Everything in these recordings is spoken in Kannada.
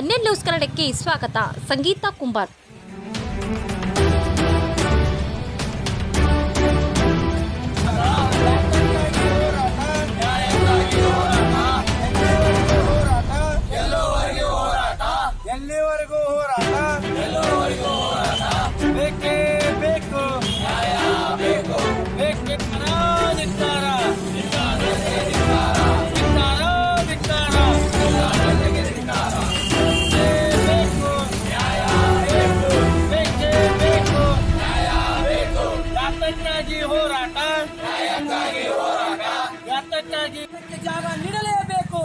ಎನ್ಎನ್ ನ್ಯೂಸ್ ಕನ್ನಡಕ್ಕೆ ಸ್ವಾಗತ. ಸಂಗೀತಾ ಕುಂಬಾರ್. ಯಾತಕ್ಕಾಗಿ ಜಾಗ ನೀಡಲೇಬೇಕು.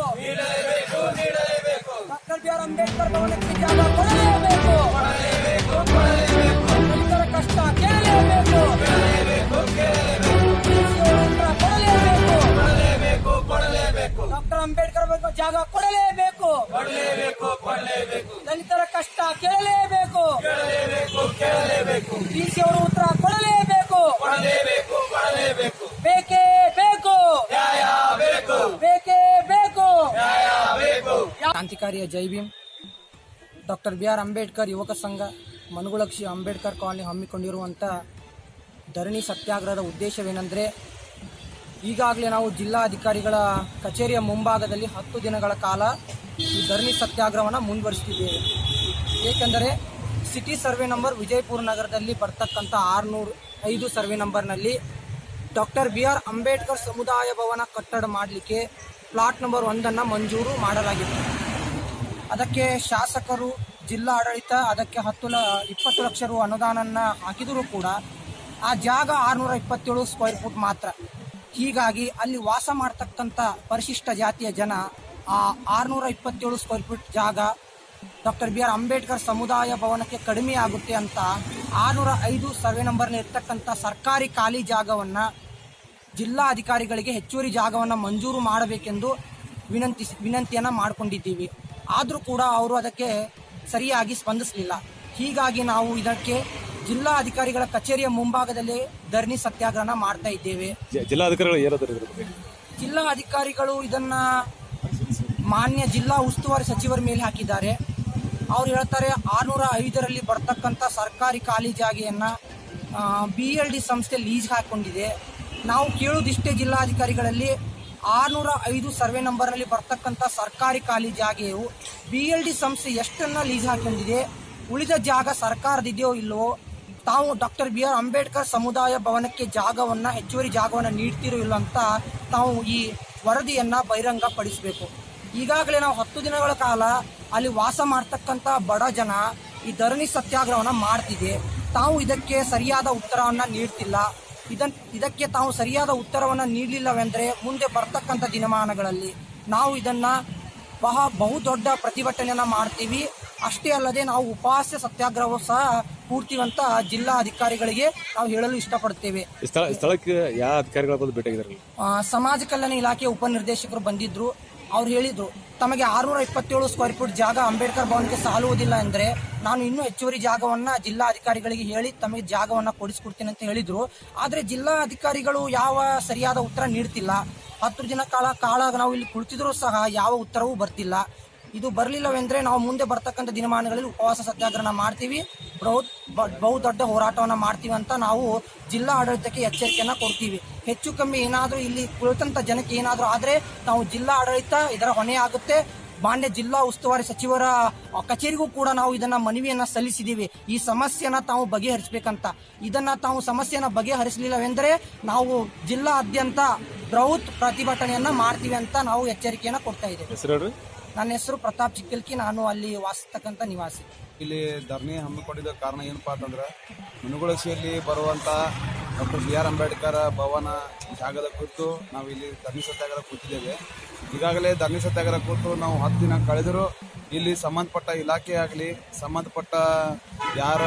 ಡಾಕ್ಟರ್ ಬಿ ಆರ್ ಅಂಬೇಡ್ಕರ್ ಭವನಕ್ಕೆ ಜಾಗ ಕೊಡಲೇಬೇಕು. ರೈತರ ಕಷ್ಟ ಕೇಳಲೇಬೇಕು. ಕೊಡಲೇಬೇಕು. ಕೊಡಲೇಬೇಕು ಡಾಕ್ಟರ್ ಅಂಬೇಡ್ಕರ್ ಬೇಕು ಜಾಗ ಕೊಡಲೇಬೇಕು. ಕೊಡಲೇಬೇಕು ಕೊಡಲೇಬೇಕು. ದಲಿತರ ಕಷ್ಟ ಕೇಳಲೇಬೇಕು. ಡಿಸಿ ಅವರು ಉತ್ತರ ಕೊಡಲೇಬೇಕು. ಬೇಕೇ ಬೇಕೇ ಬೇಕು. ಕ್ರಾಂತಿಕಾರಿಯ ಜೈ Bhim. Doctor B R Ambedkar ಯುವಕ ಸಂಘ ಮನುಗುಳಕ್ಷಿ ಅಂಬೇಡ್ಕರ್ ಕಾಲನಿ ಹಮ್ಮಿಕೊಂಡಿರುವಂಥ ಧರಣಿ ಸತ್ಯಾಗ್ರಹದ ಉದ್ದೇಶವೇನೆಂದರೆ ಈಗಾಗಲೇ ನಾವು ಜಿಲ್ಲಾಧಿಕಾರಿಗಳ ಕಚೇರಿಯ ಮುಂಭಾಗದಲ್ಲಿ ಹತ್ತು ದಿನಗಳ ಕಾಲ ಈ ಧರಣಿ ಸತ್ಯಾಗ್ರಹವನ್ನು ಮುಂದುವರಿಸುತ್ತಿದ್ದೇವೆ ಏಕೆಂದರೆ ಸಿಟಿ ಸರ್ವೆ ನಂಬರ್ ವಿಜಯಪುರ ನಗರದಲ್ಲಿ ಬರ್ತಕ್ಕಂಥ ಆರುನೂರು ಐದು ಸರ್ವೆ ನಂಬರ್ನಲ್ಲಿ ಡಾಕ್ಟರ್ ಬಿ ಆರ್ ಅಂಬೇಡ್ಕರ್ ಸಮುದಾಯ ಭವನ ಕಟ್ಟಡ ಮಾಡಲಿಕ್ಕೆ ಪ್ಲಾಟ್ ನಂಬರ್ ಒಂದನ್ನು ಮಂಜೂರು ಮಾಡಲಾಗಿತ್ತು. ಅದಕ್ಕೆ ಶಾಸಕರು ಜಿಲ್ಲಾ ಆಡಳಿತ ಅದಕ್ಕೆ ಹತ್ತು ಲ, ಇಪ್ಪತ್ತು ಲಕ್ಷ ರು ಅನುದಾನನ ಹಾಕಿದರೂ ಕೂಡ ಆ ಜಾಗ ಆರುನೂರ ಇಪ್ಪತ್ತೇಳು ಸ್ಕ್ವೇರ್ ಫುಟ್ ಮಾತ್ರ. ಹೀಗಾಗಿ ಅಲ್ಲಿ ವಾಸ ಮಾಡ್ತಕ್ಕಂಥ ಪರಿಶಿಷ್ಟ ಜಾತಿಯ ಜನ ಆ ಆರುನೂರ ಇಪ್ಪತ್ತೇಳು ಸ್ಕ್ವೇರ್ ಫೀಟ್ ಜಾಗ ಡಾಕ್ಟರ್ ಬಿ ಆರ್ ಅಂಬೇಡ್ಕರ್ ಸಮುದಾಯ ಭವನಕ್ಕೆ ಕಡಿಮೆ ಆಗುತ್ತೆ ಅಂತ ಆರುನೂರ ಐದು ಸರ್ವೆ ನಂಬರ್ನ ಇರ್ತಕ್ಕಂಥ ಸರ್ಕಾರಿ ಖಾಲಿ ಜಾಗವನ್ನು ಜಿಲ್ಲಾ ಅಧಿಕಾರಿಗಳಿಗೆ ಹೆಚ್ಚುವರಿ ಜಾಗವನ್ನು ಮಂಜೂರು ಮಾಡಬೇಕೆಂದು ವಿನಂತಿಸಿ ವಿನಂತಿಯನ್ನು ಮಾಡಿಕೊಂಡಿದ್ದೀವಿ. ಆದರೂ ಕೂಡ ಅವರು ಅದಕ್ಕೆ ಸರಿಯಾಗಿ ಸ್ಪಂದಿಸಲಿಲ್ಲ. ಹೀಗಾಗಿ ನಾವು ಇದಕ್ಕೆ ಜಿಲ್ಲಾ ಅಧಿಕಾರಿಗಳ ಕಚೇರಿಯ ಮುಂಭಾಗದಲ್ಲಿ ಧರಣಿ ಸತ್ಯಾಗ್ರಹ ಮಾಡ್ತಾ ಇದ್ದೇವೆ. ಜಿಲ್ಲಾಧಿಕಾರಿಗಳು ಜಿಲ್ಲಾ ಅಧಿಕಾರಿಗಳು ಇದನ್ನ ಮಾನ್ಯ ಜಿಲ್ಲಾ ಉಸ್ತುವಾರಿ ಸಚಿವರ ಮೇಲೆ ಹಾಕಿದ್ದಾರೆ. ಅವ್ರು ಹೇಳ್ತಾರೆ ಆರ್ನೂರ ಐದರಲ್ಲಿ ಬರ್ತಕ್ಕಂಥ ಸರ್ಕಾರಿ ಖಾಲಿ ಜಾಗೆಯನ್ನು ಬಿ ಎಲ್ ಡಿ ಸಂಸ್ಥೆ ಲೀಸ್ ಹಾಕೊಂಡಿದೆ. ನಾವು ಕೇಳುವುದಿಷ್ಟೇ ಜಿಲ್ಲಾಧಿಕಾರಿಗಳಲ್ಲಿ ಆರುನೂರ ಐದು ಸರ್ವೆ ನಂಬರ್ನಲ್ಲಿ ಬರ್ತಕ್ಕಂಥ ಸರ್ಕಾರಿ ಖಾಲಿ ಜಾಗೆಯು ಬಿ ಎಲ್ ಡಿ ಸಂಸ್ಥೆ ಎಷ್ಟನ್ನ ಲೀಸ್ ಹಾಕೊಂಡಿದೆ, ಉಳಿದ ಜಾಗ ಸರ್ಕಾರದಿದೆಯೋ ಇಲ್ಲವೋ, ತಾವು ಡಾಕ್ಟರ್ ಬಿ ಆರ್ ಅಂಬೇಡ್ಕರ್ ಸಮುದಾಯ ಭವನಕ್ಕೆ ಜಾಗವನ್ನು, ಹೆಚ್ಚುವರಿ ಜಾಗವನ್ನು ನೀಡ್ತಿರೋ ಇಲ್ಲ ಅಂತ ತಾವು ಈ ವರದಿಯನ್ನು ಬಹಿರಂಗ ಪಡಿಸಬೇಕು ಈಗಾಗಲೇ ನಾವು ಹತ್ತು ದಿನಗಳ ಕಾಲ ಅಲ್ಲಿ ವಾಸ ಮಾಡ್ತಕ್ಕಂಥ ಬಡ ಜನ ಈ ಧರಣಿ ಸತ್ಯಾಗ್ರಹವನ್ನು ಮಾಡ್ತಿದೆ. ತಾವು ಇದಕ್ಕೆ ಸರಿಯಾದ ಉತ್ತರವನ್ನು ನೀಡ್ತಿಲ್ಲ. ಇದನ್ ಇದಕ್ಕೆ ತಾವು ಸರಿಯಾದ ಉತ್ತರವನ್ನು ನೀಡಲಿಲ್ಲವೆಂದರೆ ಮುಂದೆ ಬರ್ತಕ್ಕಂಥ ದಿನಮಾನಗಳಲ್ಲಿ ನಾವು ಇದನ್ನ ಬಹ ಬಹುದೊಡ್ಡ ಪ್ರತಿಭಟನೆಯನ್ನು ಮಾಡ್ತೀವಿ. ಅಷ್ಟೇ ಅಲ್ಲದೆ ನಾವು ಉಪವಾಸ ಸತ್ಯಾಗ್ರಹ ಸಹ ಪೂರ್ತಿವಂತ ಜಿಲ್ಲಾ ಅಧಿಕಾರಿಗಳಿಗೆ ನಾವು ಹೇಳಲು ಇಷ್ಟಪಡ್ತೇವೆ ಸ್ಥಳಕ್ಕೆ ಯಾವ ಅಧಿಕಾರಿಗಳು ಸಮಾಜ ಕಲ್ಯಾಣ ಇಲಾಖೆ ಉಪನಿರ್ದೇಶಕರು ಬಂದಿದ್ರು. ಅವ್ರು ಹೇಳಿದ್ರು ತಮಗೆ ಆರುನೂರ ಇಪ್ಪತ್ತೇಳು ಸ್ಕ್ವೇರ್ ಫೀಟ್ ಜಾಗ ಅಂಬೇಡ್ಕರ್ ಭವನಕ್ಕೆ ಸಾಲುವುದಿಲ್ಲ ಅಂದ್ರೆ ನಾನು ಇನ್ನೂ ಹೆಚ್ಚುವರಿ ಜಾಗವನ್ನ ಜಿಲ್ಲಾ ಅಧಿಕಾರಿಗಳಿಗೆ ಹೇಳಿ ತಮಗೆ ಜಾಗವನ್ನ ಕೊಡಿಸ್ಕೊಡ್ತೀನಿ ಅಂತ ಹೇಳಿದ್ರು. ಆದರೆ ಜಿಲ್ಲಾ ಅಧಿಕಾರಿಗಳು ಯಾವ ಸರಿಯಾದ ಉತ್ತರ ನೀಡ್ತಿಲ್ಲ. ಹತ್ತು ದಿನ ಕಾಲ ಕಾಲ ನಾವು ಇಲ್ಲಿ ಕುಳಿತಿದ್ರು ಸಹ ಯಾವ ಉತ್ತರವೂ ಬರ್ತಿಲ್ಲ. ಇದು ಬರಲಿಲ್ಲವೆಂದ್ರೆ ನಾವು ಮುಂದೆ ಬರ್ತಕ್ಕಂಥ ದಿನಮಾನಗಳಲ್ಲಿ ಉಪವಾಸ ಸತ್ಯಾಗ್ರಹ ಮಾಡ್ತೀವಿ. ಬೃಹತ್ ಬಹುದೊಡ್ಡ ಹೋರಾಟವನ್ನು ಮಾಡ್ತೀವಿ ಅಂತ ನಾವು ಜಿಲ್ಲಾ ಆಡಳಿತಕ್ಕೆ ಎಚ್ಚರಿಕೆಯನ್ನು ಕೊಡ್ತೀವಿ. ಹೆಚ್ಚು ಕಮ್ಮಿ ಏನಾದರೂ ಇಲ್ಲಿ ಕುಳಿತಂಥ ಜನಕ್ಕೆ ಏನಾದರೂ ಆದರೆ ನಾವು ಜಿಲ್ಲಾ ಆಡಳಿತ ಇದರ ಹೊಣೆ ಆಗುತ್ತೆ. ಮಾನ್ಯ ಜಿಲ್ಲಾ ಉಸ್ತುವಾರಿ ಸಚಿವರ ಕಚೇರಿಗೂ ಕೂಡ ನಾವು ಇದನ್ನ ಮನವಿಯನ್ನ ಸಲ್ಲಿಸಿದ್ದೀವಿ ಈ ಸಮಸ್ಯೆನ ತಾವು ಬಗೆಹರಿಸಬೇಕಂತ. ಇದನ್ನ ತಾವು ಸಮಸ್ಯೆನ ಬಗೆಹರಿಸಲಿಲ್ಲವೆಂದರೆ ನಾವು ಜಿಲ್ಲಾದ್ಯಂತ ಬೃಹತ್ ಪ್ರತಿಭಟನೆಯನ್ನ ಮಾಡ್ತೀವಿ ಅಂತ ನಾವು ಎಚ್ಚರಿಕೆಯನ್ನ ಕೊಡ್ತಾ ಇದ್ದೇವೆ. ನನ್ನ ಹೆಸರು ಪ್ರತಾಪ್ ಚಿಕ್ಕಲ್ಕಿ, ನಾನು ಅಲ್ಲಿ ವಾಸಿಸ್ತಕ್ಕಂಥ ನಿವಾಸಿ. ಇಲ್ಲಿ ಧರಣಿ ಹಮ್ಮಿಕೊಂಡಿದ್ದ ಕಾರಣ ಏನಪ್ಪಾ ಅಂತಂದ್ರೆ ಮುನುಗುಳಸಿಯಲ್ಲಿ ಬರುವಂತ ಡಾಕ್ಟರ್ ಬಿ ಆರ್ ಅಂಬೇಡ್ಕರ್ ಭವನ ಜಾಗದ ಕುರಿತು ನಾವು ಇಲ್ಲಿ ಧರಣಿ ಸತ್ಯಾಗ್ರಹ ಕೂತಿದ್ದೇವೆ. ಈಗಾಗಲೇ ಧರಣಿ ಸತ್ಯಾಗ್ರಹ ಕೂತು ನಾವು ಹತ್ತು ದಿನ ಕಳೆದರೂ ಇಲ್ಲಿ ಸಂಬಂಧಪಟ್ಟ ಇಲಾಖೆ ಆಗಲಿ, ಸಂಬಂಧಪಟ್ಟ ಯಾರ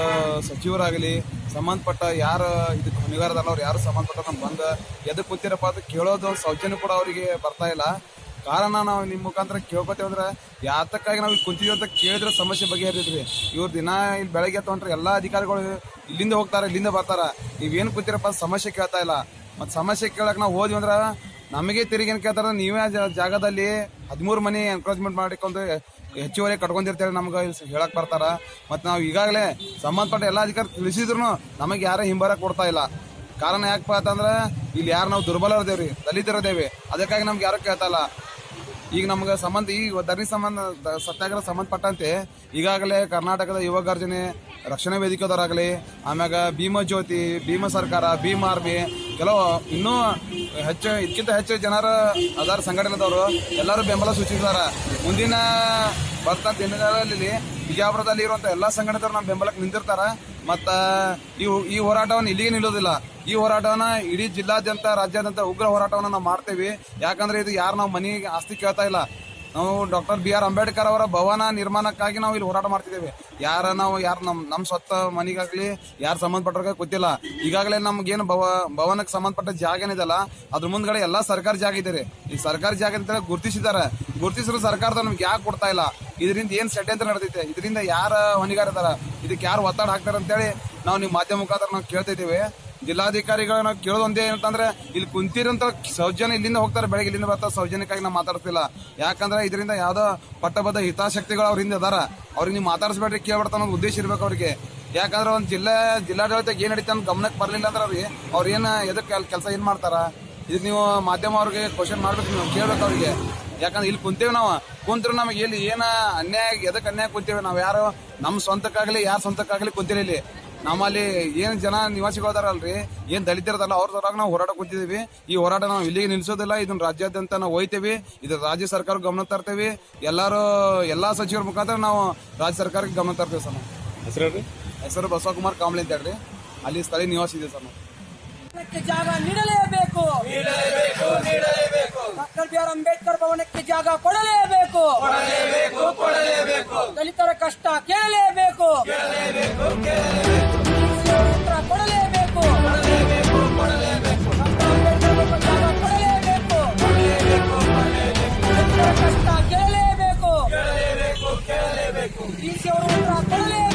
ಸಚಿವರಾಗಲಿ, ಸಂಬಂಧಪಟ್ಟ ಯಾರ ಇದಕ್ಕೆ ಹೊಣೆಗಾರದಲ್ಲ ಅವ್ರು ಯಾರು ಸಂಬಂಧಪಟ್ಟ ನಮ್ಗೆ ಬಂದು ಎದಕ್ಕೆ ಕೂತಿರಪ್ಪ ಅಂತ ಕೇಳೋದು ಸೌಜನ್ಯ ಕೂಡ ಅವರಿಗೆ ಬರ್ತಾ ಇಲ್ಲ. ಕಾರಣ ನಾವು ನಿಮ್ಮ ಮುಖಾಂತರ ಕೇಳ್ಕೊತೇವೆ ಅಂದ್ರೆ ಯಾತಕ್ಕಾಗಿ ನಾವು ಕುಂತೀವಿ ಅಂತ ಕೇಳಿದ್ರೆ ಸಮಸ್ಯೆ ಬಗೆಹರಿದ್ರಿ ಇವ್ರು ದಿನ ಇಲ್ಲಿ ಬೆಳಗ್ಗೆ ತೊಗೊಂಡ್ರೆ ಎಲ್ಲ ಅಧಿಕಾರಿಗಳು ಇಲ್ಲಿಂದ ಹೋಗ್ತಾರೆ, ಇಲ್ಲಿಂದ ಬರ್ತಾರ. ನೀವೇನು ಕೂತಿರಪ್ಪ ಸಮಸ್ಯೆ ಕೇಳ್ತಾ ಇಲ್ಲ. ಮತ್ತು ಸಮಸ್ಯೆ ಕೇಳಕ್ ನಾವು ಹೋದ್ವಿ ಅಂದ್ರೆ ನಮಗೆ ತಿರುಗಿ ಏನ್ ಕೇಳ್ತಾರ, ನೀವೇ ಜಾಗದಲ್ಲಿ ಹದಿಮೂರು ಮನೆ ಎನ್ಕ್ರೋಚ್ಮೆಂಟ್ ಮಾಡಿಕೊಂಡು ಹೆಚ್ಚುವರಿ ಕಟ್ಕೊಂಡಿರ್ತೇವೆ ನಮ್ಗೆ ಹೇಳಕ್ ಬರ್ತಾರ. ಮತ್ತು ನಾವು ಈಗಾಗಲೇ ಸಂಬಂಧಪಟ್ಟ ಎಲ್ಲ ಅಧಿಕಾರ ತಿಳಿಸಿದ್ರು ನಮಗೆ ಯಾರೇ ಹಿಂಬರ ಕೊಡ್ತಾ ಇಲ್ಲ. ಕಾರಣ ಯಾಕಪ್ಪ ಅಂತಂದ್ರೆ ಇಲ್ಲಿ ಯಾರು ನಾವು ದುರ್ಬಲರದೇವ್ರಿ, ದಲಿತರದೇವಿ. ಅದಕ್ಕಾಗಿ ನಮ್ಗೆ ಯಾರು ಕೇಳ್ತಾ ಇಲ್ಲ. ಈಗ ನಮ್ಗೆ ಸಂಬಂಧ, ಈಗ ಧರಣಿ ಸಂಬಂಧ ಸತ್ಯಾಗ್ರಹ ಸಂಬಂಧಪಟ್ಟಂತೆ ಈಗಾಗಲೇ ಕರ್ನಾಟಕದ ಯುವ ಗರ್ಜನೆ ರಕ್ಷಣಾ ವೇದಿಕೆದವರಾಗಲಿ, ಆಮ್ಯಾಗ ಭೀಮ ಜ್ಯೋತಿ, ಭೀಮ ಸರ್ಕಾರ, ಭೀಮ ಆರ್ಮಿ, ಕೆಲವು ಇನ್ನೂ ಹೆಚ್ಚು ಇದಕ್ಕಿಂತ ಹೆಚ್ಚು ಜನರ ಅದಾರ ಸಂಘಟನೆದವರು ಎಲ್ಲರೂ ಬೆಂಬಲ ಸೂಚಿಸಿದಾರ. ಮುಂದಿನ ಬರ್ತಂತ ದಿನಗಳಲ್ಲಿ ಬಿಜಾಪುರದಲ್ಲಿ ಇರುವಂಥ ಎಲ್ಲ ಸಂಘಟನೆದವರು ನಮ್ಮ ಬೆಂಬಲಕ್ಕೆ ನಿಂತಿರ್ತಾರ. ಮತ್ತ ಈ ಈ ಹೋರಾಟವನ್ನು ಇಲ್ಲಿಗೆ ನಿಲ್ಲೋದಿಲ್ಲ. ಈ ಹೋರಾಟವನ್ನ ಇಡೀ ಜಿಲ್ಲಾದ್ಯಂತ, ರಾಜ್ಯಾದ್ಯಂತ ಉಗ್ರ ಹೋರಾಟವನ್ನು ನಾವು ಮಾಡ್ತೇವೆ. ಯಾಕಂದ್ರೆ ಇದು ಯಾರು ನಾವು ಮನೆಗೆ ಆಸ್ತಿ ಕೇಳ್ತಾ ಇಲ್ಲ. ನಾವು ಡಾಕ್ಟರ್ ಬಿ ಆರ್ ಅಂಬೇಡ್ಕರ್ ಅವರ ಭವನ ನಿರ್ಮಾಣಕ್ಕಾಗಿ ನಾವು ಇಲ್ಲಿ ಹೋರಾಟ ಮಾಡ್ತಿದ್ದೇವೆ. ಯಾರ ನಾವು, ಯಾರು ನಮ್ಮ ನಮ್ಮ ಸ್ವತ್ತ ಮನೆಗಾಗಲಿ, ಯಾರು ಸಂಬಂಧಪಟ್ಟವ್ರಿಗೆ ಗೊತ್ತಿಲ್ಲ. ಈಗಾಗಲೇ ನಮ್ಗೇನು ಭವ, ಭವನಕ್ಕೆ ಸಂಬಂಧಪಟ್ಟ ಜಾಗ ಏನಿದೆಲ್ಲ ಅದ್ರ ಮುಂದ್ಗಡೆ ಎಲ್ಲಾ ಸರ್ಕಾರಿ ಜಾಗ ಇದೆ ರೀ. ಈ ಸರ್ಕಾರಿ ಜಾಗ ಅಂತ ಗುರುತಿಸಿದ್ದಾರೆ. ಗುರುತಿಸಿರೋ ಸರ್ಕಾರದ ನಮ್ಗೆ ಯಾಕೆ ಕೊಡ್ತಾ ಇಲ್ಲ? ಇದರಿಂದ ಏನು ಷಡ್ಯಂತ್ರ ನಡೆದೈತೆ? ಇದರಿಂದ ಯಾರ ಹೊಣೆಗಾರ ಇದಕ್ಕೆ ಯಾರು ಒತ್ತಡ ಹಾಕ್ತಾರ ಅಂತೇಳಿ ನಾವು ನಿಮ್ಮ ಮಾಧ್ಯಮ ಮುಖಾಂತರ ನಾವು ಕೇಳ್ತಾ ಇದ್ದೀವಿ. ಜಿಲ್ಲಾಧಿಕಾರಿಗಳನ್ನ ಕೇಳೋದು ಒಂದೇ ಏನಂತಂದ್ರೆ, ಇಲ್ಲಿ ಕುಂತಿರಂತ ಸೌಜನ್ಯ ಇಲ್ಲಿಂದ ಹೋಗ್ತಾರೆ, ಬೆಳಗ್ಗೆ ಇಲ್ಲಿಂದ ಬರ್ತಾರೆ, ಸೌಜನ್ಯಕ್ಕಾಗಿ ನಾವು ಮಾತಾಡ್ತಿಲ್ಲ. ಯಾಕಂದ್ರೆ ಇದರಿಂದ ಯಾವುದೋ ಪಟ್ಟಬದ್ಧ ಹಿತಾಸಕ್ತಿಗಳು ಅವ್ರ ಹಿಂದೆ ಅದಾರ. ಅವ್ರಿಗೆ ನೀವು ಮಾತಾಡಿಸ್ಬೇಡ್ರಿ, ಕೇಳ್ಬಿಡ್ತಾ ಅನ್ನೋದು ಉದ್ದೇಶ ಇರ್ಬೇಕು ಅವ್ರಿಗೆ. ಯಾಕಂದ್ರೆ ಒಂದು ಜಿಲ್ಲೆ ಜಿಲ್ಲಾಡಳಿತ ಏನು ನಡೀತಾ ಅಂತ ಗಮನಕ್ಕೆ ಬರಲಿಲ್ಲ ಅಂದ್ರೆ ಅವ್ರಿಗೆ, ಅವ್ರು ಏನು ಎದಕ್ಕೆ ಕೆಲಸ ಏನು ಮಾಡ್ತಾರ? ಇದು ನೀವು ಮಾಧ್ಯಮ ಅವ್ರಿಗೆ ಕ್ವಶನ್ ಮಾಡ್ಬೇಕು, ನೀವು ಕೇಳ್ಬೇಕು ಅವ್ರಿಗೆ. ಯಾಕಂದ್ರೆ ಇಲ್ಲಿ ಕುಂತೇವೆ ನಾವು. ಕುಂತ್ರು ನಮಗೆ ಇಲ್ಲಿ ಏನ ಅನ್ಯಾಯ ಎದಕ್ಕೆ ಅನ್ಯಾಯ ಕುಂತೇವೆ? ನಾವು ಯಾರು ನಮ್ಮ ಸ್ವಂತಕ್ಕಾಗಲಿ, ಯಾರ ಸ್ವಂತಕ್ಕಾಗಲಿ ಕುಂತಿರಲಿ ನಮ್ಮಲ್ಲಿ ಏನು ಜನ ನಿವಾಸಿಗಳದಾರಲ್ರಿ ಏನು ದಲಿತರದಲ್ಲ ಅವ್ರ ಸಲುವಾಗಿ ನಾವು ಹೋರಾಟ ಕೂತಿದ್ದೀವಿ ಈ ಹೋರಾಟ ನಾವು ಇಲ್ಲಿಗೆ ನಿಲ್ಲಿಸೋದಿಲ್ಲ ಇದನ್ನ ರಾಜ್ಯಾದ್ಯಂತ ನಾವು ಒಯ್ತೇವೆ ಇದು ರಾಜ್ಯ ಸರ್ಕಾರ ಗಮನ ತರ್ತೇವೆ. ಎಲ್ಲರೂ ಎಲ್ಲ ಸಚಿವರ ಮುಖಾಂತರ ನಾವು ರಾಜ್ಯ ಸರ್ಕಾರಕ್ಕೆ ಗಮನ ತರ್ತೇವೆ ಸರ್ ಹೆಸರು ಹೆಸರು ಬಸವಕುಮಾರ್ ಕಾಂಬ್ಳಿ ಅಂತ ಹೇಳ್ರಿ. ಅಲ್ಲಿ ಸ್ಥಳೀಯ ನಿವಾಸಿ ಇದೆ ಸರ್ ಜಾಗ ನೀಡಲೇಬೇಕು. ಡಾಕ್ಟರ್ ಬಿ ಆರ್ ಅಂಬೇಡ್ಕರ್ ಭವನಕ್ಕೆ ಜಾಗ ಕೊಡಲೇಬೇಕು. ದಲಿತರ ಕಷ್ಟ ಕೇಳಲೇಬೇಕು ಕೇಳಲೇಬೇಕು. ¡Inicio!